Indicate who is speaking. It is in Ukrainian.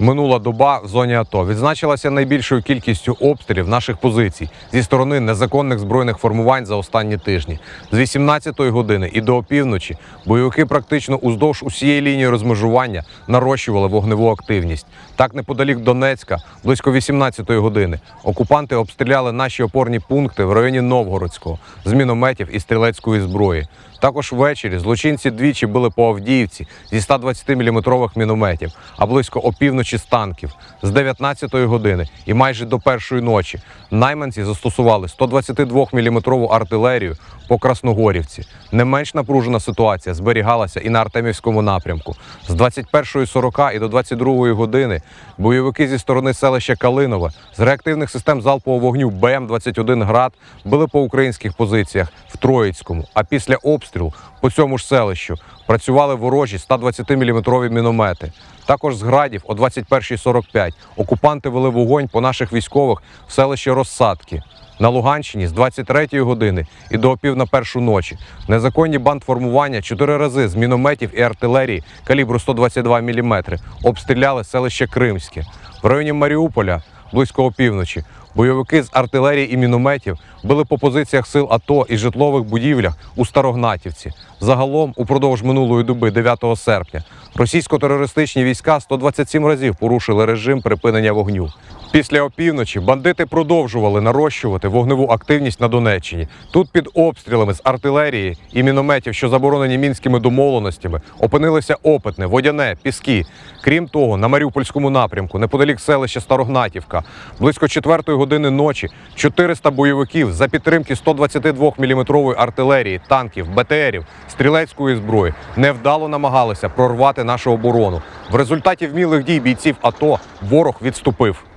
Speaker 1: Минула доба в зоні АТО відзначилася найбільшою кількістю обстрілів наших позицій зі сторони незаконних збройних формувань за останні тижні. З 18-ї години і до опівночі бойовики практично уздовж усієї лінії розмежування нарощували вогневу активність. Так, неподалік Донецька, близько 18-ї години, окупанти обстріляли наші опорні пункти в районі Новгородського з мінометів і стрілецької зброї. Також ввечері злочинці двічі били по Авдіївці зі 120-мм мінометів, а близько опівночі з танків з 19-ї години і майже до першої ночі. Найманці застосували 122-мм артилерію по Красногорівці. Не менш напружена ситуація зберігалася і на Артемівському напрямку. З 21.40 і до 22 години бойовики зі сторони селища Калинове з реактивних систем залпового вогню БМ-21 «Град» били по українських позиціях в Троїцькому. А після обстрілу по цьому ж селищу працювали ворожі 120-мм міномети. Також з градів о 21.45 окупанти вели вогонь по наших військових в селищі Розсадки. На Луганщині з 23-ї години і до опів на першу ночі незаконні бандформування чотири рази з мінометів і артилерії калібру 122 мм обстріляли селище Кримське. В районі Маріуполя близько опівночі бойовики з артилерії і мінометів били по позиціях сил АТО і житлових будівлях у Старогнатівці. Загалом, упродовж минулої доби, 9 серпня, російсько-терористичні війська 127 разів порушили режим припинення вогню. Після опівночі бандити продовжували нарощувати вогневу активність на Донеччині. Тут під обстрілами з артилерії і мінометів, що заборонені мінськими домовленостями, опинилися опитне, водяне, піски. Крім того, на Маріупольському напрямку, неподалік селища Старогнатівка, близько 4 години ночі 400 бойовиків за підтримки 122-мм артилерії, танків, БТРів, стрілецької зброї невдало намагалися прорвати нашу оборону. В результаті вмілих дій бійців АТО ворог відступив.